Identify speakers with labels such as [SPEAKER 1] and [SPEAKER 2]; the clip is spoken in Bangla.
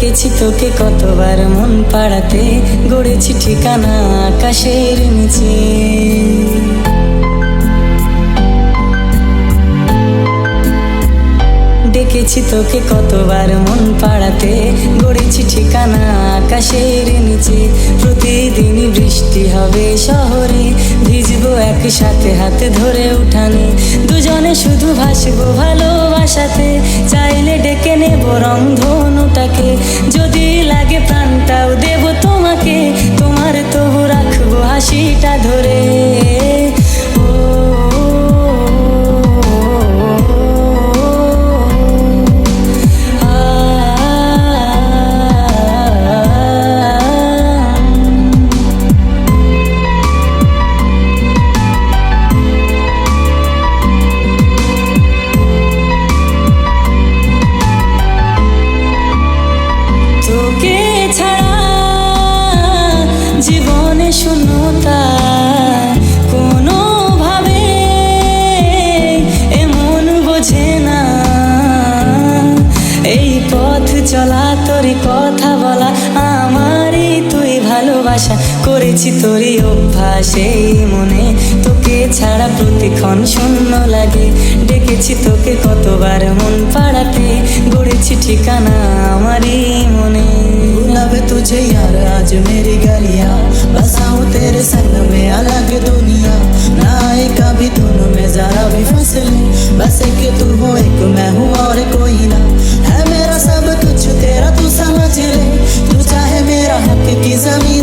[SPEAKER 1] তোকে কতবার মন পাড়াতে, গড়েছি ঠিকানা আকাশের নিচে। ডেকেছি তোকে কতবার মন পাড়াতে, গড়েছি ঠিকানা আকাশের নিচে। প্রতিদিনই বৃষ্টি হবে শহরে, ভিজবো একসাথে হাতে ধরে উঠানে। দুজনে শুধু ভাসবো ডেকে ধনুটাকে যদি লাগে প্রাণটাও দেব জীবনে শূন্যতা কোনোভাবে এমন বোঝে না এই পথ চলা তোর কথা বলা আমারই তুই ভালোবাসা করেছি তোরই অভ্যাস এই মনে তোকে ছাড়া প্রতিক্ষণ শূন্য লাগে ডেকেছি তোকে কতবার মন পাড়াতে গড়েছি ঠিকানা আমারই মনে
[SPEAKER 2] गुलाब तुझे यार आज मेरी गलियां तेरे संग में अलग दुनिया ना एक कभी दोनों में जरा भी फ़सल। बस एक तू हो, एक मैं हूँ और कोई ना। है मेरा सब कुछ, तेरा तू समझ ले। तू चाहे मेरा हक की ज़मीन